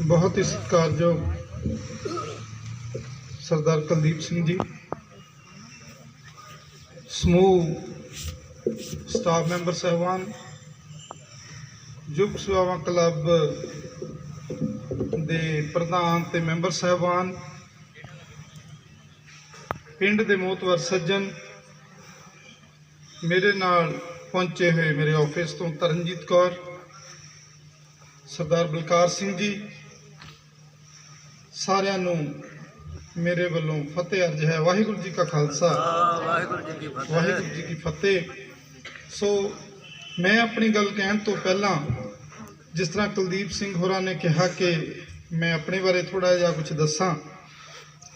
ਬਹੁਤ ਹੀ ਸਤਿਕਾਰਯੋਗ ਸਰਦਾਰ ਕੁਲਦੀਪ ਸਿੰਘ ਜੀ, ਸਮੂਹ ਸਟਾਫ ਮੈਂਬਰ ਸਹਿਬਾਨ ਯੁਗ ਸੇਵਾ ਕਲੱਬ ਦੇ ਪ੍ਰਧਾਨ ਤੇ ਮੈਂਬਰ ਸਹਿਬਾਨ, ਪਿੰਡ ਦੇ ਮੋਤਵਰ ਸੱਜਣ ਮੇਰੇ ਨਾਲ ਪਹੁੰਚੇ ਹੋਏ ਮੇਰੇ ਆਫਿਸ ਤੋਂ ਤਰਨਜੀਤ ਕੌਰ, ਸਰਦਾਰ ਬਲਕਾਰ ਸਿੰਘ ਜੀ ਸਾਰਿਆਂ ਨੂੰ ਮੇਰੇ ਵੱਲੋਂ ਫਤਿਹ ਅਰਜ ਹੈ। ਵਾਹਿਗੁਰੂ ਜੀ ਕਾ ਖਾਲਸਾ। ਵਾਹਿਗੁਰੂ ਜੀ ਕੀ ਫਤਿਹ। ਵਾਹਿਗੁਰੂ ਜੀ ਕੀ ਫਤਿਹ। ਸੋ ਮੈਂ ਆਪਣੀ ਗੱਲ ਕਹਿਣ ਤੋਂ ਪਹਿਲਾਂ ਜਿਸ ਤਰ੍ਹਾਂ ਕੁਲਦੀਪ ਸਿੰਘ ਹੋਰਾਂ ਨੇ ਕਿਹਾ ਕਿ ਮੈਂ ਆਪਣੇ ਬਾਰੇ ਥੋੜਾ ਜਿਹਾ ਕੁਝ ਦੱਸਾਂ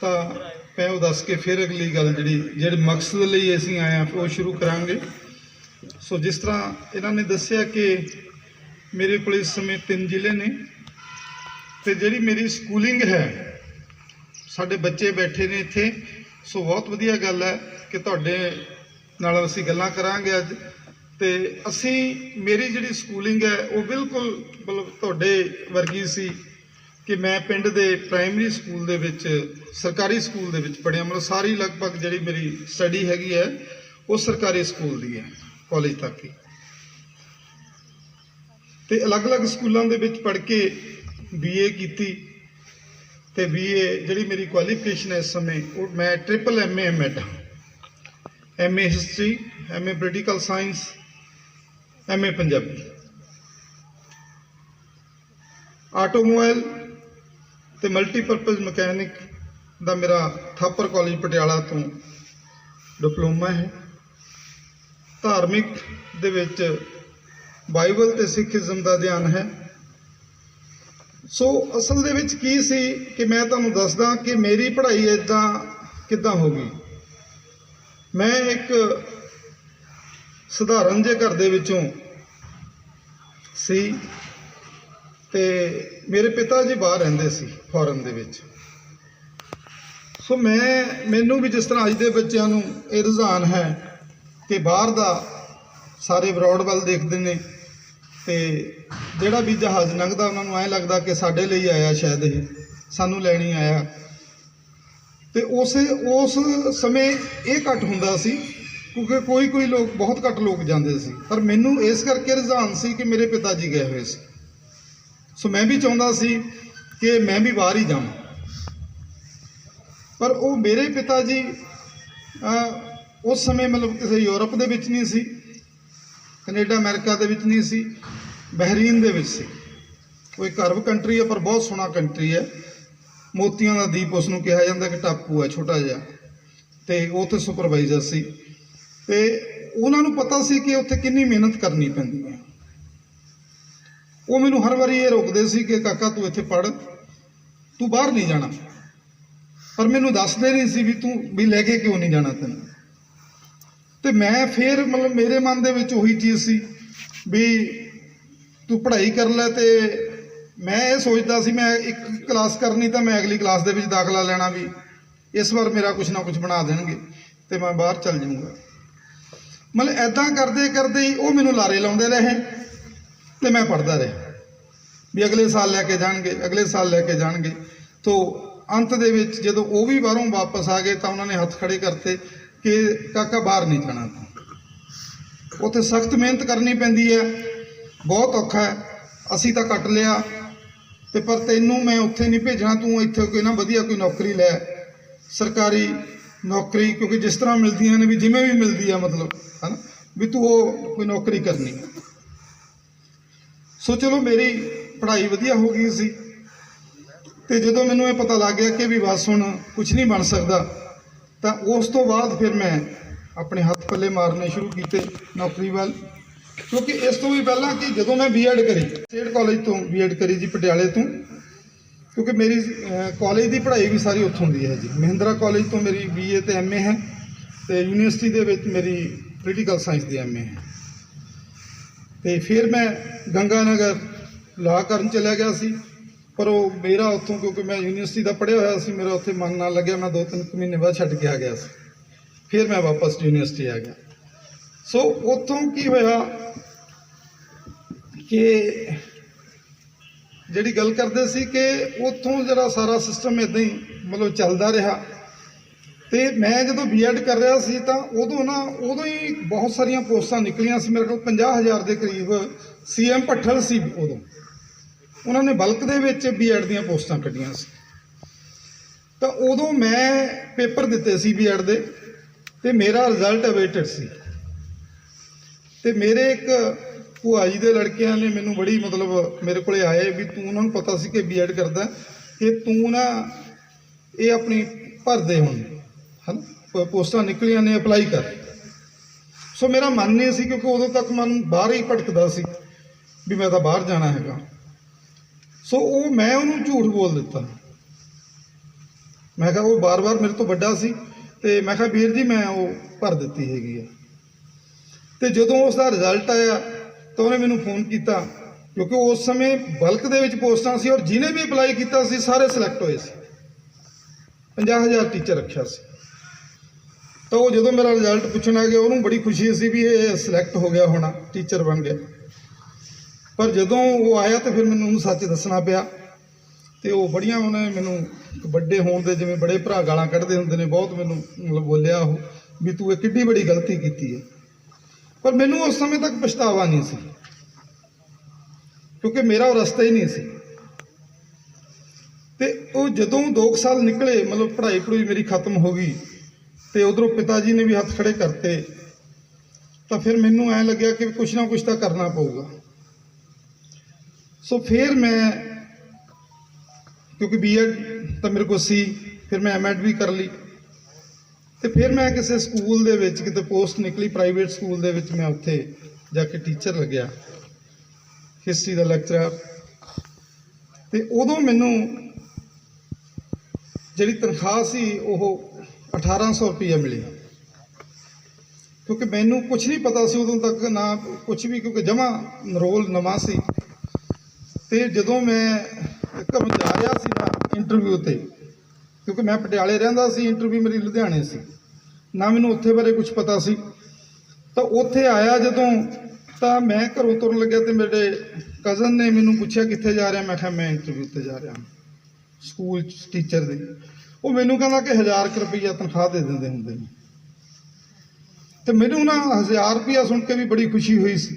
ਤਾਂ ਮੈਂ ਉਹ ਦੱਸ ਕੇ ਫਿਰ ਅਗਲੀ ਗੱਲ ਜਿਹੜੀ ਜਿਹੜੇ ਮਕਸਦ ਲਈ ਅਸੀਂ ਆਏ ਹਾਂ ਉਹ ਸ਼ੁਰੂ ਕਰਾਂਗੇ। ਸੋ ਜਿਸ ਤਰ੍ਹਾਂ ਇਹਨਾਂ ਨੇ ਦੱਸਿਆ ਕਿ ਮੇਰੇ ਕੋਲ ਇਸ ਸਮੇਂ ਤਿੰਨ ਜ਼ਿਲ੍ਹੇ ਨੇ। ਤੇ ਜਿਹੜੀ ਮੇਰੀ ਸਕੂਲਿੰਗ ਹੈ, ਸਾਡੇ ਬੱਚੇ ਬੈਠੇ ਨੇ ਇੱਥੇ, ਸੋ ਬਹੁਤ ਵਧੀਆ ਗੱਲ ਹੈ ਕਿ ਤੁਹਾਡੇ ਨਾਲ ਅਸੀਂ ਗੱਲਾਂ ਕਰਾਂਗੇ ਅੱਜ। ਤੇ ਅਸੀਂ, ਮੇਰੀ ਜਿਹੜੀ ਸਕੂਲਿੰਗ ਹੈ, ਉਹ ਬਿਲਕੁਲ ਮਤਲਬ ਤੁਹਾਡੇ ਵਰਗੀ ਸੀ ਕਿ ਮੈਂ ਪਿੰਡ ਦੇ ਪ੍ਰਾਇਮਰੀ ਸਕੂਲ ਦੇ ਵਿੱਚ, ਸਰਕਾਰੀ ਸਕੂਲ ਦੇ ਵਿੱਚ ਪੜ੍ਹਿਆ। ਮਤਲਬ ਸਾਰੀ ਲਗਭਗ ਜਿਹੜੀ ਮੇਰੀ ਸਟੱਡੀ ਹੈਗੀ ਹੈ, ਉਹ ਸਰਕਾਰੀ ਸਕੂਲ ਦੀ ਹੈ ਕਾਲਜ ਤੱਕ ਹੀ। ਤੇ ਅਲੱਗ-ਅਲੱਗ ਸਕੂਲਾਂ ਦੇ ਵਿੱਚ ਪੜ੍ਹ ਕੇ ਬੀਏ ਕੀਤੀ ਤੇ ਬੀਏ ਜਿਹੜੀ ਮੇਰੀ ਕੁਆਲੀਫਿਕੇਸ਼ਨ ਹੈ ਇਸ ਸਮੇਂ, ਉਹ ਮੈਂ triple MA MEd MA history MA political science MA Punjabi. Automobile ਤੇ ਮਲਟੀਪਰਪਸ ਮਕੈਨਿਕ ਦਾ ਮੇਰਾ ਥਾਪਰ ਕਾਲਜ ਪਟਿਆਲਾ ਤੋਂ ਡਿਪਲੋਮਾ ਹੈ। ਧਾਰਮਿਕ ਦੇ ਵਿੱਚ ਬਾਈਬਲ ਤੇ ਸਿੱਖੀਜ਼ਮ ਦਾ ਅਧਿਐਨ ਹੈ। ਸੋ ਅਸਲ ਦੇ ਵਿੱਚ ਕੀ ਸੀ ਕਿ ਮੈਂ ਤੁਹਾਨੂੰ ਦੱਸਦਾ ਕਿ ਮੇਰੀ ਪੜ੍ਹਾਈ ਇਦਾਂ ਕਿੱਦਾਂ ਹੋ ਗਈ। ਮੈਂ ਇੱਕ ਸਧਾਰਨ ਜਿਹੇ ਘਰ ਦੇ ਵਿੱਚੋਂ ਸੀ ਤੇ ਮੇਰੇ ਪਿਤਾ ਜੀ ਬਾਹਰ ਰਹਿੰਦੇ ਸੀ ਫੋਰਨ ਦੇ ਵਿੱਚ। ਸੋ ਮੈਂ, ਮੈਨੂੰ ਵੀ ਜਿਸ ਤਰ੍ਹਾਂ ਅੱਜ ਦੇ ਬੱਚਿਆਂ ਨੂੰ ਇਹ ਰੁਝਾਨ ਹੈ ਕਿ ਬਾਹਰ ਦਾ ਸਾਰੇ ਬਰੋਡ ਵੱਲ ਦੇਖਦੇ ਨੇ ਤੇ ਜਿਹੜਾ ਵੀ ਜਹਾਜ਼ ਲੰਘਦਾ, ਉਹਨਾਂ ਨੂੰ ਐ ਲੱਗਦਾ ਕਿ ਸਾਡੇ ਲਈ ਆਇਆ ਸ਼ਾਇਦ ਇਹ, ਸਾਨੂੰ ਲੈਣੀ ਆਇਆ। ਤੇ ਉਸੇ, ਉਸ ਸਮੇਂ ਇਹ ਘੱਟ ਹੁੰਦਾ ਸੀ, ਕਿਉਂਕਿ ਕੋਈ ਕੋਈ ਲੋਕ, ਬਹੁਤ ਘੱਟ ਲੋਕ ਜਾਂਦੇ ਸੀ। ਪਰ ਮੈਨੂੰ ਇਸ ਕਰਕੇ ਰੁਝਾਨ ਸੀ ਕਿ ਮੇਰੇ ਪਿਤਾ ਜੀ ਗਏ ਹੋਏ ਸੀ। ਸੋ ਮੈਂ ਵੀ ਚਾਹੁੰਦਾ ਸੀ ਕਿ ਮੈਂ ਵੀ ਬਾਹਰ ਹੀ ਜਾਵਾਂ। ਪਰ ਉਹ ਮੇਰੇ ਪਿਤਾ ਜੀ ਉਸ ਸਮੇਂ ਮਤਲਬ ਕਿਸੇ ਯੂਰਪ ਦੇ ਵਿੱਚ ਨਹੀਂ ਸੀ, ਕੈਨੇਡਾ, ਅਮਰੀਕਾ ਦੇ ਵਿੱਚ ਨਹੀਂ ਸੀ। ਬਹਿਰੀਨ ਦੇ ਵਿੱਚ ਸੀ। ਕੋਈ ਕਰਵ ਕੰਟਰੀ ਹੈ, ਪਰ ਬਹੁਤ ਸੋਹਣਾ ਕੰਟਰੀ ਹੈ। ਮੋਤੀਆਂ ਦਾ ਦੀਪ ਉਸ ਨੂੰ ਕਿਹਾ ਜਾਂਦਾ ਕਿ ਟਾਪੂ ਹੈ, ਛੋਟਾ ਜਿਹਾ। ਤੇ ਉਹ ਤੇ ਸੁਪਰਵਾਈਜ਼ਰ ਸੀ। ਤੇ ਉਹਨਾਂ ਨੂੰ ਪਤਾ ਸੀ ਕਿ ਉੱਥੇ ਕਿੰਨੀ ਮਿਹਨਤ ਕਰਨੀ ਪੈਂਦੀ ਹੈ। ਉਹ ਮੈਨੂੰ ਹਰ ਵਾਰੀ ਇਹ ਰੋਕਦੇ ਸੀ ਕਿ ਕਾਕਾ ਤੂੰ ਇੱਥੇ ਪੜ ਤੂੰ ਬਾਹਰ ਨਹੀਂ ਜਾਣਾ। ਪਰ ਮੈਨੂੰ ਦੱਸਦੇ ਨਹੀਂ ਸੀ ਵੀ ਤੂੰ, ਵੀ ਲੈ ਕੇ ਕਿਉਂ ਨਹੀਂ ਜਾਣਾ ਤੈਨੂੰ। ਤੇ ਮੈਂ ਫੇਰ ਮਤਲਬ ਮੇਰੇ ਮਨ ਦੇ ਵਿੱਚ ਉਹੀ ਚੀਜ਼ ਸੀ ਵੀ ਤੂੰ ਪੜ੍ਹਾਈ ਕਰ ਲੈ ਤੇ ਮੈਂ ਇਹ ਸੋਚਦਾ ਸੀ ਮੈਂ ਇੱਕ ਕਲਾਸ ਕਰਨੀ ਤਾਂ ਮੈਂ ਅਗਲੀ ਕਲਾਸ ਦੇ ਵਿੱਚ ਦਾਖਲਾ ਲੈਣਾ ਵੀ, ਇਸ ਵਾਰ ਮੇਰਾ ਕੁਝ ਨਾ ਕੁਝ ਬਣਾ ਦੇਣਗੇ ਤੇ ਮੈਂ ਬਾਹਰ ਚੱਲ ਜਾਊਂਗਾ। ਮਤਲਬ ਐਦਾਂ ਕਰਦੇ ਕਰਦੇ ਹੀ ਉਹ ਮੈਨੂੰ ਲਾਰੇ ਲਾਉਂਦੇ ਰਹੇ ਤੇ ਮੈਂ ਪੜਦਾ ਰਿਹਾ। ਵੀ ਅਗਲੇ ਸਾਲ ਲੈ ਕੇ ਜਾਣਗੇ, ਅਗਲੇ ਸਾਲ ਲੈ ਕੇ ਜਾਣਗੇ। ਤੋਂ ਅੰਤ ਦੇ ਵਿੱਚ ਜਦੋਂ ਉਹ ਵੀ ਬਾਹਰੋਂ ਵਾਪਸ ਆ ਗਏ ਤਾਂ ਉਹਨਾਂ ਨੇ ਹੱਥ ਖੜੇ ਕਰਤੇ ਕਿ ਕਾਕਾ ਬਾਹਰ ਨਹੀਂ ਜਾਣਾ ਤੂੰ। ਉੱਥੇ ਸਖਤ ਮਿਹਨਤ ਕਰਨੀ ਪੈਂਦੀ ਹੈ। ਬਹੁਤ ਔਖਾ ਹੈ। ਅਸੀਂ ਤਾਂ ਕੱਟ ਲਿਆ। ਤੇ ਪਰ ਤੈਨੂੰ ਮੈਂ ਉੱਥੇ ਨਹੀਂ ਭੇਜਣਾ, ਤੂੰ ਇੱਥੇ ਕੋਈ ਨਾ ਵਧੀਆ ਕੋਈ ਨੌਕਰੀ ਲੈ। ਸਰਕਾਰੀ ਨੌਕਰੀ, ਕਿਉਂਕਿ ਜਿਸ ਤਰ੍ਹਾਂ ਮਿਲਦੀਆਂ ਨੇ ਵੀ ਜਿਵੇਂ ਵੀ ਮਿਲਦੀ ਆ ਮਤਲਬ, ਹਨਾ? ਵੀ ਤੂੰ ਉਹ ਕੋਈ ਨੌਕਰੀ ਕਰਨੀ। ਹੈ ਸੋ ਚਲੋ ਮੇਰੀ ਪੜ੍ਹਾਈ ਵਧੀਆ ਹੋ ਗਈ ਸੀ। ਤੇ ਜਦੋਂ ਮੈਨੂੰ ਇਹ ਪਤਾ ਲੱਗ ਗਿਆ ਕਿ ਵੀ ਬਸ ਹੁਣ ਕੁਝ ਨਹੀਂ ਬਣ ਸਕਦਾ, ਤਾਂ ਉਸ ਤੋਂ ਬਾਅਦ ਫਿਰ ਮੈਂ ਆਪਣੇ ਹੱਥ ਪੱਲੇ ਮਾਰਨੇ ਸ਼ੁਰੂ ਕੀਤੇ ਨੌਕਰੀ ਵੱਲ। ਕਿਉਂਕਿ ਇਸ ਤੋਂ ਵੀ ਪਹਿਲਾਂ ਕਿ ਜਦੋਂ ਮੈਂ ਬੀਐਡ ਕਰੀ, ਸਟੇਟ ਕਾਲਜ ਤੋਂ ਬੀਐਡ ਕਰੀ ਜੀ, ਪਟਿਆਲੇ ਤੋਂ, ਕਿਉਂਕਿ ਮੇਰੀ ਕਾਲਜ ਦੀ ਪੜ੍ਹਾਈ ਵੀ ਸਾਰੀ ਉੱਥੋਂ ਦੀ ਹੈ ਜੀ। ਮਹਿੰਦਰਾ ਕਾਲਜ ਤੋਂ ਮੇਰੀ ਬੀਏ ਤੇ ਐਮਏ ਹੈ ਤੇ ਯੂਨੀਵਰਸਿਟੀ ਦੇ ਵਿੱਚ ਮੇਰੀ ਪੋਲੀਟੀਕਲ ਸਾਇੰਸ ਦੀ ਐਮਏ ਹੈ। ਤੇ ਫਿਰ ਮੈਂ ਗੰਗਾ ਨਗਰ ਲਾ ਕਰਨ ਚਲਾ ਗਿਆ ਸੀ, ਪਰ ਉਹ ਮੇਰਾ ਉੱਥੋਂ, ਕਿਉਂਕਿ ਮੈਂ ਯੂਨੀਵਰਸਿਟੀ ਦਾ ਪੜ੍ਹਿਆ ਹੋਇਆ ਸੀ, ਮੇਰਾ ਉੱਥੇ ਮਨ ਨਾ ਲੱਗਿਆ, ਮੈਂ ਦੋ ਤਿੰਨ ਕੁ ਮਹੀਨੇ ਬਾਅਦ ਛੱਡ ਕੇ ਆ ਗਿਆ ਸੀ। ਫਿਰ ਮੈਂ ਵਾਪਸ ਯੂਨੀਵਰਸਿਟੀ ਆ ਗਿਆ। ਸੋ ਉੱਥੋਂ ਕੀ ਹੋਇਆ ਕਿ ਜਿਹੜੀ ਗੱਲ ਕਰਦੇ ਸੀ ਕਿ ਉੱਥੋਂ ਜਿਹੜਾ ਸਾਰਾ ਸਿਸਟਮ ਇਦਾਂ ਹੀ ਮਤਲਬ ਚੱਲਦਾ ਰਿਹਾ ਤੇ ਮੈਂ ਜਦੋਂ ਬੀਐਡ ਕਰ ਰਿਹਾ ਸੀ ਤਾਂ ਉਦੋਂ ਨਾ, ਉਦੋਂ ਹੀ ਬਹੁਤ ਸਾਰੀਆਂ ਪੋਸਟਾਂ ਨਿਕਲੀਆਂ ਸੀ ਮੇਰੇ ਕੋਲ 50000 ਦੇ ਕਰੀਬ ਸੀਐਮ ਭੱਠਲ ਸੀ ਉਦੋਂ। ਉਹਨਾਂ ਨੇ ਬਲਕ ਦੇ ਵਿੱਚ ਬੀਐਡ ਦੀਆਂ ਪੋਸਟਾਂ ਕੱਢੀਆਂ ਸੀ। ਤਾਂ ਉਦੋਂ ਮੈਂ ਪੇਪਰ ਦਿੱਤੇ ਸੀ ਬੀਐਡ ਦੇ ਤੇ ਮੇਰਾ ਰਿਜ਼ਲਟ ਅਵੇਟਡ ਸੀ। ਤੇ ਮੇਰੇ ਇੱਕ ਭੂਆ ਜੀ ਦੇ ਲੜਕਿਆਂ ਨੇ ਮੈਨੂੰ ਬੜੀ ਮਤਲਬ ਮੇਰੇ ਕੋਲੇ ਆਏ ਵੀ ਤੂੰ ਉਹਨਾਂ ਨੂੰ ਪਤਾ ਸੀ ਕਿ ਬੀਐਡ ਕਰਦਾ ਕਿ ਤੂੰ ਨਾ ਇਹ ਆਪਣੀ ਭਰਦੇ ਹੁਣ, ਹਨ? ਪੋਸਟਾਂ ਨਿਕਲੀਆਂ ਨੇ ਅਪਲਾਈ ਕਰ। ਸੋ ਮੇਰਾ ਮਨ ਨਹੀਂ ਸੀ ਕਿਉਂਕਿ ਉਦੋਂ ਤੱਕ ਮਨ ਬਾਹਰ ਹੀ ਭਟਕਦਾ ਸੀ ਵੀ ਮੈਂ ਤਾਂ ਬਾਹਰ ਜਾਣਾ ਹੈਗਾ। ਸੋ ਉਹ ਮੈਂ ਉਹਨੂੰ ਝੂਠ ਬੋਲ ਦਿੱਤਾ। ਮੈਂ ਕਿਹਾ ਉਹ ਬਾਰ-ਬਾਰ ਮੇਰੇ ਤੋਂ ਵੱਡਾ ਸੀ ਤੇ ਮੈਂ ਕਿਹਾ ਵੀਰ ਜੀ ਮੈਂ ਉਹ ਭਰ ਦਿੱਤੀ ਹੈਗੀ ਆ। ਤੇ ਜਦੋਂ ਉਸ ਦਾ ਰਿਜ਼ਲਟ ਆਇਆ, ਤਾਂ ਉਹਨੇ ਮੈਨੂੰ ਫੋਨ ਕੀਤਾ, ਕਿਉਂਕਿ ਉਸ ਸਮੇਂ ਬਲਕ ਦੇ ਵਿੱਚ ਪੋਸਟਾਂ ਸੀ ਔਰ ਜਿਹਨੇ ਵੀ ਅਪਲਾਈ ਕੀਤਾ ਸੀ, ਸਾਰੇ ਸਿਲੈਕਟ ਹੋਏ ਸੀ। 50000 ਟੀਚਰ ਰੱਖਿਆ ਸੀ। ਤਾਂ ਉਹ ਜਦੋਂ ਮੇਰਾ ਰਿਜ਼ਲਟ ਪੁੱਛਣ ਆ ਗਿਆ, ਉਹਨੂੰ ਬੜੀ ਖੁਸ਼ੀ ਸੀ ਵੀ ਇਹ ਸਿਲੈਕਟ ਹੋ ਗਿਆ ਹੋਣਾ ਟੀਚਰ ਬਣ ਗਿਆ। ਪਰ ਜਦੋਂ ਉਹ ਆਇਆ ਤਾਂ ਫਿਰ ਮੈਨੂੰ ਉਹਨੂੰ ਸੱਚ ਦੱਸਣਾ ਪਿਆ ਤੇ ਉਹ ਬੜੀਆਂ ਉਹਨੇ ਮੈਨੂੰ ਵੱਡੇ ਹੋਣ ਦੇ ਜਿਵੇਂ ਬੜੇ ਭਰਾ ਗਾਲਾਂ ਕੱਢਦੇ ਹੁੰਦੇ ਨੇ, ਬਹੁਤ ਮੈਨੂੰ ਮਤਲਬ ਬੋਲਿਆ ਉਹ ਵੀ ਤੂੰ ਇਹ ਕਿੱਡੀ ਵੱਡੀ ਗਲਤੀ ਕੀਤੀ ਹੈ। ਪਰ ਮੈਨੂੰ ਉਸ ਸਮੇਂ ਤੱਕ ਪਛਤਾਵਾ ਨਹੀਂ ਸੀ। ਕਿਉਂਕਿ ਮੇਰਾ ਉਹ ਰਸਤਾ ਹੀ ਨਹੀਂ ਸੀ। ਤੇ ਉਹ ਜਦੋਂ 2 ਸਾਲ ਨਿਕਲੇ, ਮਤਲਬ ਪੜ੍ਹਾਈ ਪੜੂਈ ਮੇਰੀ ਖਤਮ ਹੋ ਗਈ ਤੇ ਉਧਰੋਂ ਪਿਤਾ ਜੀ ਨੇ ਵੀ ਹੱਥ ਖੜੇ ਕਰਤੇ, ਤਾਂ ਫਿਰ ਮੈਨੂੰ ਐ ਲੱਗਿਆ ਕਿ ਕੁਛ ਨਾ ਕੁਛ ਤਾਂ ਕਰਨਾ ਪਊਗਾ। ਸੋ ਫਿਰ ਮੈਂ, ਕਿਉਂਕਿ ਬੀਐਡ ਤਾਂ ਮੇਰੇ ਕੋਲ ਸੀ, ਫਿਰ ਮੈਂ ਐਮਐਡ ਵੀ ਕਰ ਲਈ। ਤੇ ਫਿਰ ਮੈਂ ਕਿਸੇ ਸਕੂਲ ਦੇ ਵਿੱਚ, ਕਿਤੇ ਪੋਸਟ ਨਿਕਲੀ ਪ੍ਰਾਈਵੇਟ ਸਕੂਲ ਦੇ ਵਿੱਚ ਮੈਂ ਉੱਥੇ ਜਾ ਕੇ ਟੀਚਰ ਲੱਗਿਆ। ਹਿਸਟਰੀ ਦਾ ਲੈਕਚਰਰ ਤੇ ਉਦੋਂ ਮੈਨੂੰ ਜਿਹੜੀ ਤਨਖਾਹ ਸੀ, ਉਹ 1800 ਰੁਪਏ ਮਿਲੀ। ਕਿਉਂਕਿ ਮੈਨੂੰ ਕੁਝ ਨਹੀਂ ਪਤਾ ਸੀ ਉਦੋਂ ਤੱਕ, ਨਾ ਕੁਝ ਵੀ, ਕਿਉਂਕਿ ਜਮਾ ਰੋਲ ਨਵਾਂ ਸੀ। ਤੇ ਜਦੋਂ ਮੈਂ ਘਰੋਂ ਜਾ ਰਿਹਾ ਸੀ ਨਾ ਇੰਟਰਵਿਊ ਤੇ ਕਿਉਂਕਿ ਮੈਂ ਪਟਿਆਲੇ ਰਹਿੰਦਾ ਸੀ ਇੰਟਰਵਿਊ ਮੇਰੀ ਲੁਧਿਆਣੇ ਸੀ। ਨਾ ਮੈਨੂੰ ਉੱਥੇ ਬਾਰੇ ਕੁਝ ਪਤਾ ਸੀ। ਤਾਂ ਉੱਥੇ ਆਇਆ ਜਦੋਂ, ਤਾਂ ਮੈਂ ਘਰੋਂ ਤੁਰਨ ਲੱਗਿਆ ਤੇ ਮੇਰੇ ਕਜ਼ਨ ਨੇ ਮੈਨੂੰ ਪੁੱਛਿਆ ਕਿੱਥੇ ਜਾ ਰਿਹਾ। ਮੈਂ ਕਿਹਾ ਮੈਂ ਇੰਟਰਵਿਊ ਤੇ ਜਾ ਰਿਹਾ। ਸਕੂਲ ਟੀਚਰ ਦੇ। ਉਹ ਮੈਨੂੰ ਕਹਿੰਦਾ ਕਿ 1000 ਰੁਪਈਆ ਤਨਖਾਹ ਦੇ ਦਿੰਦੇ ਹੁੰਦੇ ਨੇ। ਤੇ ਮੈਨੂੰ ਨਾ 1000 ਰੁਪਈਆ ਸੁਣ ਕੇ ਵੀ ਬੜੀ ਖੁਸ਼ੀ ਹੋਈ ਸੀ।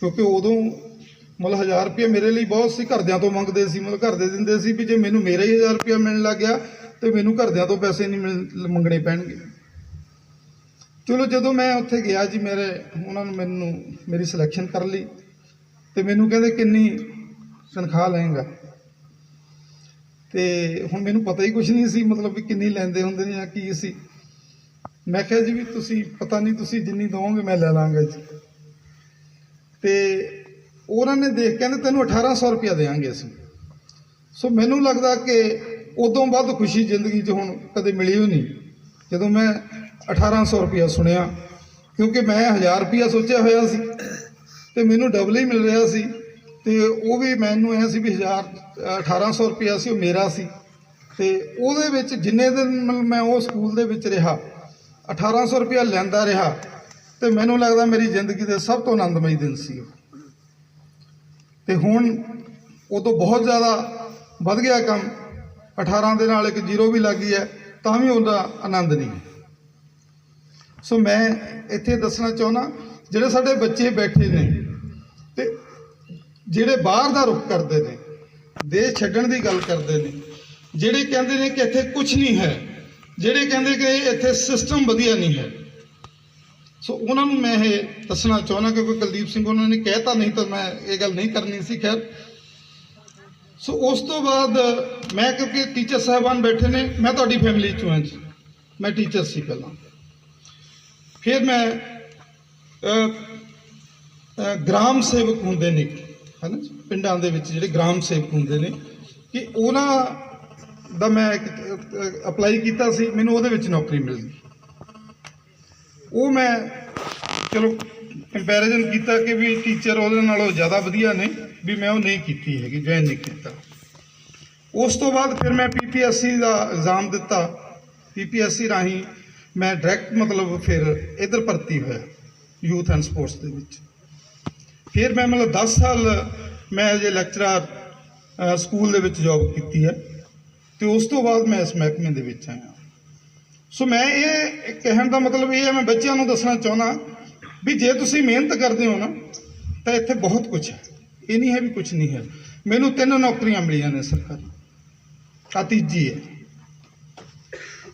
ਕਿਉਂਕਿ ਉਦੋਂ ਮਤਲਬ 1000 ਰੁਪਏ ਮੇਰੇ ਲਈ ਬਹੁਤ ਸੀ, ਘਰਦਿਆਂ ਤੋਂ ਮੰਗਦੇ ਸੀ, ਮਤਲਬ ਘਰਦੇ ਦਿੰਦੇ ਸੀ ਵੀ ਜੇ ਮੈਨੂੰ ਮੇਰਾ ਹੀ 1000 ਰੁਪਏ ਮਿਲਣ ਲੱਗ ਗਿਆ ਤੇ ਮੈਨੂੰ ਘਰਦਿਆਂ ਤੋਂ ਪੈਸੇ ਨਹੀਂ ਮਿਲ ਮੰਗਣੇ ਪੈਣਗੇ। ਚਲੋ ਜਦੋਂ ਮੈਂ ਉੱਥੇ ਗਿਆ ਜੀ, ਮੇਰੇ, ਉਹਨਾਂ ਨੇ ਮੈਨੂੰ, ਮੇਰੀ ਸਿਲੈਕਸ਼ਨ ਕਰ ਲਈ ਤੇ ਮੈਨੂੰ ਕਹਿੰਦੇ ਕਿੰਨੀ ਤਨਖਾਹ ਲਏਗਾ। ਤੇ ਹੁਣ ਮੈਨੂੰ ਪਤਾ ਹੀ ਕੁਝ ਨਹੀਂ ਸੀ, ਮਤਲਬ ਵੀ ਕਿੰਨੀ ਲੈਂਦੇ ਹੁੰਦੇ ਨੇ ਜਾਂ ਕੀ ਸੀ। ਮੈਂ ਕਿਹਾ ਜੀ ਵੀ ਤੁਸੀਂ, ਪਤਾ ਨਹੀਂ ਤੁਸੀਂ ਜਿੰਨੀ ਦੋਗੇ ਮੈਂ ਲੈ ਲਾਂਗਾ ਜੀ। ਤੇ ਉਹਨਾਂ ਨੇ ਦੇਖ ਕਹਿੰਦੇ ਤੈਨੂੰ 1800 ਰੁਪਇਆ ਦੇਵਾਂਗੇ ਅਸੀਂ। ਸੋ ਮੈਨੂੰ ਲੱਗਦਾ ਕਿ ਉਦੋਂ ਵੱਧ ਖੁਸ਼ੀ ਜ਼ਿੰਦਗੀ 'ਚ ਹੁਣ ਕਦੇ ਮਿਲੀ ਹੋਈ ਨਹੀਂ। ਜਦੋਂ ਮੈਂ 1800 ਰੁਪਇਆ ਸੁਣਿਆ, ਕਿਉਂਕਿ ਮੈਂ 1000 ਰੁਪਇਆ ਸੋਚਿਆ ਹੋਇਆ ਸੀ ਤੇ ਮੈਨੂੰ ਡਬਲ ਹੀ ਮਿਲ ਰਿਹਾ ਸੀ ਤੇ ਉਹ ਵੀ ਮੈਨੂੰ ਐ ਸੀ ਵੀ 1000 1800 ਰੁਪਇਆ ਸੀ, ਉਹ ਮੇਰਾ ਸੀ। ਤੇ ਉਹਦੇ ਵਿੱਚ ਜਿੰਨੇ ਦਿਨ ਮਤਲਬ ਮੈਂ ਉਹ ਸਕੂਲ ਦੇ ਵਿੱਚ ਰਿਹਾ 1800 ਰੁਪਇਆ ਲੈਂਦਾ ਰਿਹਾ ਤੇ ਮੈਨੂੰ ਲੱਗਦਾ ਮੇਰੀ ਜ਼ਿੰਦਗੀ ਦੇ ਸਭ ਤੋਂ ਆਨੰਦਮਈ ਦਿਨ ਸੀ ਉਹ। ਤੇ ਹੁਣ ਉਦੋਂ ਬਹੁਤ ਜ਼ਿਆਦਾ ਵੱਧ ਗਿਆ ਕੰਮ। 18 ਦੇ ਨਾਲ ਇੱਕ ਜ਼ੀਰੋ ਵੀ ਲੱਗੀ ਹੈ, ਤਾਂ ਵੀ ਉਹਦਾ ਆਨੰਦ ਨਹੀਂ ਸੋ ਮੈਂ ਇੱਥੇ ਦੱਸਣਾ ਚਾਹੁੰਦਾ, ਜਿਹੜੇ ਸਾਡੇ ਬੱਚੇ ਬੈਠੇ ਨੇ ਤੇ ਜਿਹੜੇ ਬਾਹਰ ਦਾ ਰੁਖ ਕਰਦੇ ਨੇ, ਦੇਸ਼ ਛੱਡਣ ਦੀ ਗੱਲ ਕਰਦੇ ਨੇ, ਜਿਹੜੇ ਕਹਿੰਦੇ ਨੇ ਕਿ ਇੱਥੇ ਕੁਝ ਨਹੀਂ ਹੈ, ਜਿਹੜੇ ਕਹਿੰਦੇ ਕਿ ਇੱਥੇ ਸਿਸਟਮ ਵਧੀਆ ਨਹੀਂ ਹੈ ਸੋ ਉਹਨਾਂ ਨੂੰ ਮੈਂ ਇਹ ਦੱਸਣਾ ਚਾਹੁੰਦਾ ਕਿਉਂਕਿ ਕੁਲਦੀਪ ਸਿੰਘ ਉਹਨਾਂ ਨੇ ਕਹਿਤਾ ਨਹੀਂ ਤਾਂ ਮੈਂ ਇਹ ਗੱਲ ਨਹੀਂ ਕਰਨੀ ਸੀ ਖੈਰ। ਸੋ ਉਸ ਤੋਂ ਬਾਅਦ ਮੈਂ ਕਿਉਂਕਿ ਟੀਚਰ ਸਾਹਿਬਾਨ ਬੈਠੇ ਨੇ ਮੈਂ ਤੁਹਾਡੀ ਫੈਮਿਲੀ ਚੋਂ ਹਾਂ ਜੀ। ਮੈਂ ਟੀਚਰ ਸੀ ਪਹਿਲਾਂ। ਫਿਰ ਮੈਂ ਗ੍ਰਾਮ ਸੇਵਕ ਹੁੰਦੇ ਨੇ ਹਨਾ ਜੀ, ਪਿੰਡਾਂ ਦੇ ਵਿੱਚ ਜਿਹੜੇ ਗ੍ਰਾਮ ਸੇਵਕ ਹੁੰਦੇ ਨੇ ਕਿ ਉਹਨਾਂ ਦਾ ਮੈਂ ਅਪਲਾਈ ਕੀਤਾ ਸੀ ਮੈਨੂੰ ਉਹਦੇ ਵਿੱਚ ਨੌਕਰੀ ਮਿਲ ਗਈ। ਉਹ ਮੈਂ ਚਲੋ ਕੰਪੈਰੀਜ਼ਨ ਕੀਤਾ ਕਿ ਵੀ ਟੀਚਰ ਉਹਦੇ ਨਾਲੋਂ ਜ਼ਿਆਦਾ ਵਧੀਆ ਨੇ ਵੀ ਮੈਂ ਉਹ ਨਹੀਂ ਕੀਤੀ ਹੈਗੀ ਜੁਆਇਨ ਨਹੀਂ ਕੀਤਾ। ਉਸ ਤੋਂ ਬਾਅਦ ਫਿਰ ਮੈਂ ਪੀਪੀਐਸਸੀ ਦਾ ਐਗਜ਼ਾਮ ਦਿੱਤਾ। ਪੀਪੀਐਸਸੀ ਰਾਹੀਂ ਮੈਂ ਡਾਇਰੈਕਟ ਮਤਲਬ ਫਿਰ ਇਧਰ ਭਰਤੀ ਹੋਇਆ ਯੂਥ ਐਂਡ ਸਪੋਰਟਸ ਦੇ ਵਿੱਚ। ਫਿਰ ਮੈਂ ਮਤਲਬ 10 ਸਾਲ ਮੈਂ ਜੇ ਲੈਕਚਰਰ ਅ, ਸਕੂਲ ਦੇ ਵਿੱਚ ਜੌਬ ਕੀਤੀ ਹੈ। ਤੇ ਉਸ ਤੋਂ ਬਾਅਦ ਮੈਂ ਇਸ ਮਹਿਕਮੇ ਦੇ ਵਿੱਚ ਆਇਆ। ਸੋ ਮੈਂ ਇਹ ਕਹਿਣ ਦਾ ਮਤਲਬ ਇਹ ਹੈ ਮੈਂ ਬੱਚਿਆਂ ਨੂੰ ਦੱਸਣਾ ਚਾਹੁੰਦਾ ਵੀ ਜੇ ਤੁਸੀਂ ਮਿਹਨਤ ਕਰਦੇ ਹੋ ਨਾ, ਤਾਂ ਇੱਥੇ ਬਹੁਤ ਕੁਝ ਹੈ। ਇਹ ਨਹੀਂ ਹੈ ਵੀ ਕੁਝ ਨਹੀਂ ਹੈ। ਮੈਨੂੰ ਤਿੰਨ ਨੌਕਰੀਆਂ ਮਿਲੀਆਂ ਨੇ ਸਰਕਾਰੀ ਆ ਤੀਜੀ ਹੈ।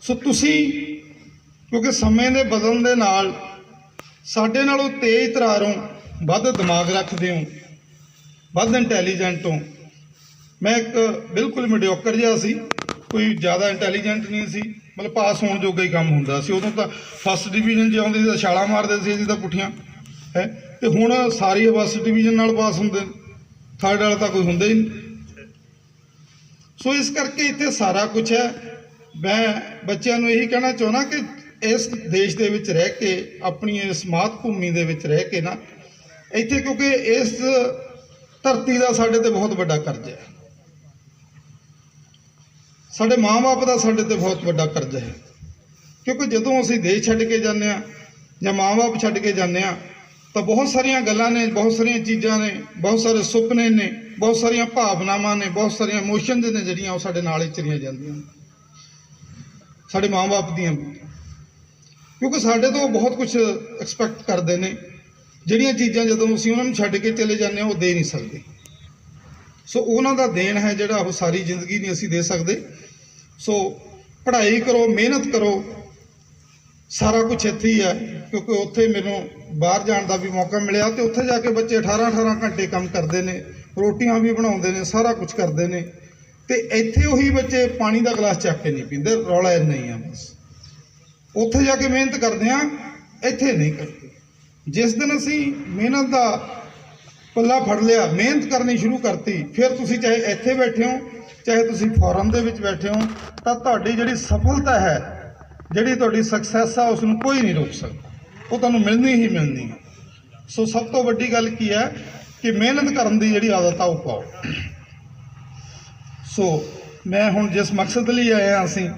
ਸੋ ਤੁਸੀਂ, ਕਿਉਂਕਿ ਸਮੇਂ ਦੇ ਬਦਲਣ ਦੇ ਨਾਲ ਸਾਡੇ ਨਾਲੋਂ ਤੇਜ਼ ਤਰਾਰੋਂ ਵੱਧ ਦਿਮਾਗ ਰੱਖਦੇ ਹੋ, ਵੱਧ ਇੰਟੈਲੀਜੈਂਟ ਹੋ। ਮੈਂ ਇੱਕ ਬਿਲਕੁਲ ਮੀਡੀਓਕਰ ਜਿਹਾ ਸੀ, ਕੋਈ ਜ਼ਿਆਦਾ ਇੰਟੈਲੀਜੈਂਟ ਨਹੀਂ ਸੀ। ਮਤਲਬ ਪਾਸ ਹੋਣ ਜੋਗਾ ਹੀ ਕੰਮ ਹੁੰਦਾ ਸੀ। ਉਦੋਂ ਤਾਂ ਫਸਟ ਡਿਵੀਜ਼ਨ ਜੇ ਆਉਂਦੇ ਸੀ ਤਾਂ ਛਾਲਾਂ ਮਾਰਦੇ ਸੀ ਅਸੀਂ ਤਾਂ ਪੁੱਠੀਆਂ, ਹੈ? ਤੇ ਹੁਣ ਸਾਰੀ ਫਸਟ ਡਿਵੀਜ਼ਨ ਨਾਲ ਪਾਸ ਹੁੰਦੇ ਨੇ। ਥਰਡ ਵਾਲਾ ਤਾਂ ਕੋਈ ਹੁੰਦਾ ਹੀ ਨਹੀਂ। ਸੋ ਇਸ ਕਰਕੇ ਇੱਥੇ ਸਾਰਾ ਕੁਝ ਹੈ। ਮੈਂ ਬੱਚਿਆਂ ਨੂੰ ਇਹੀ ਕਹਿਣਾ ਚਾਹੁੰਦਾ ਕਿ ਇਸ ਦੇਸ਼ ਦੇ ਵਿੱਚ ਰਹਿ ਕੇ, ਆਪਣੀ ਇਸ ਮਾਤ ਭੂਮੀ ਦੇ ਵਿੱਚ ਰਹਿ ਕੇ ਨਾ, ਇੱਥੇ ਕਿਉਂਕਿ ਇਸ ਧਰਤੀ ਦਾ ਸਾਡੇ ਤੇ ਬਹੁਤ ਵੱਡਾ ਕਰਜ਼ਾ ਹੈ। ਸਾਡੇ ਮਾਂ-ਬਾਪ ਦਾ ਸਾਡੇ ਤੇ ਬਹੁਤ ਵੱਡਾ ਕਰਜ਼ਾ ਹੈ। ਕਿਉਂਕਿ ਜਦੋਂ ਅਸੀਂ ਦੇਸ਼ ਛੱਡ ਕੇ ਜਾਂਦੇ ਆ ਜਾਂ ਮਾਂ-ਬਾਪ ਛੱਡ ਕੇ ਜਾਂਦੇ ਆ ਤਾਂ ਬਹੁਤ ਸਾਰੀਆਂ ਗੱਲਾਂ ਨੇ, ਬਹੁਤ ਸਾਰੀਆਂ ਚੀਜ਼ਾਂ ਨੇ, ਬਹੁਤ ਸਾਰੇ ਸੁਪਨੇ ਨੇ, ਬਹੁਤ ਸਾਰੀਆਂ ਭਾਵਨਾਵਾਂ ਨੇ, ਬਹੁਤ ਸਾਰੀਆਂ ਇਮੋਸ਼ਨਸ ਨੇ ਜਿਹੜੀਆਂ ਉਹ ਸਾਡੇ ਨਾਲ ਹੀ ਚਲੀਆਂ ਜਾਂਦੀਆਂ ਸਾਡੇ ਮਾਂ-ਬਾਪ ਦੀਆਂ। ਕਿਉਂਕਿ ਸਾਡੇ ਤੋਂ ਬਹੁਤ ਕੁਝ ਐਕਸਪੈਕਟ ਕਰਦੇ ਨੇ। ਜਿਹੜੀਆਂ ਚੀਜ਼ਾਂ ਜਦੋਂ ਅਸੀਂ ਉਹਨਾਂ ਨੂੰ ਛੱਡ ਕੇ ਚਲੇ ਜਾਂਦੇ ਹਾਂ, ਉਹ ਦੇ ਨਹੀਂ ਸਕਦੇ। ਸੋ ਉਹਨਾਂ ਦਾ ਦੇਣ ਹੈ ਜਿਹੜਾ ਉਹ ਸਾਰੀ ਜ਼ਿੰਦਗੀ ਨਹੀਂ ਅਸੀਂ ਦੇ ਸਕਦੇ। ਸੋ ਪੜ੍ਹਾਈ ਕਰੋ, ਮਿਹਨਤ ਕਰੋ, ਸਾਰਾ ਕੁਝ ਇੱਥੇ ਹੀ ਹੈ, ਕਿਉਂਕਿ ਉੱਥੇ ਮੈਨੂੰ ਬਾਹਰ ਜਾਣ ਦਾ ਵੀ ਮੌਕਾ ਮਿਲਿਆ ਤੇ ਉੱਥੇ ਜਾ ਕੇ ਬੱਚੇ 18 18 ਘੰਟੇ ਕੰਮ ਕਰਦੇ ਨੇ, ਰੋਟੀਆਂ ਵੀ ਬਣਾਉਂਦੇ ਨੇ, ਸਾਰਾ ਕੁਝ ਕਰਦੇ ਨੇ। ਤੇ ਇੱਥੇ ਉਹੀ ਬੱਚੇ ਪਾਣੀ ਦਾ ਗਲਾਸ ਚੱਕ ਕੇ ਨਹੀਂ ਪੀਂਦੇ, ਰੌਲਾ ਇੰਨਾ ਹੀ ਆ ਬਸ। ਉੱਥੇ ਜਾ ਕੇ ਮਿਹਨਤ ਕਰਦੇ ਆ ਇੱਥੇ ਨਹੀਂ ਕਰਦੇ। ਜਿਸ ਦਿਨ ਅਸੀਂ ਮਿਹਨਤ ਦਾ ਪੱਲਾ ਫੜ ਲਿਆ, ਮਿਹਨਤ ਕਰਨੀ ਸ਼ੁਰੂ ਕਰਤੀ, ਫਿਰ ਤੁਸੀਂ ਚਾਹੇ ਇੱਥੇ ਬੈਠੇ ਹੋ ਚਾਹੇ ਤੁਸੀਂ ਫੋਰਨ ਦੇ ਵਿੱਚ ਬੈਠੇ ਹੋ, ਤਾਂ ਤੁਹਾਡੀ ਜਿਹੜੀ ਸਫਲਤਾ ਹੈ, ਜਿਹੜੀ ਤੁਹਾਡੀ ਸਕਸੈਸ ਆ ਉਸ ਨੂੰ ਕੋਈ ਨਹੀਂ ਰੋਕ ਸਕਦਾ। ਉਹ ਤੁਹਾਨੂੰ ਮਿਲਣੀ ਹੀ ਮਿਲਣੀ ਹੈ। ਸੋ ਸਭ ਤੋਂ ਵੱਡੀ ਗੱਲ ਕੀ ਹੈ ਕਿ ਮਿਹਨਤ ਕਰਨ ਦੀ ਜਿਹੜੀ ਆਦਤ ਆ, ਉਹ ਪਾਓ। ਸੋ ਮੈਂ ਹੁਣ ਜਿਸ ਮਕਸਦ ਲਈ ਆਇਆ ਅਸੀਂ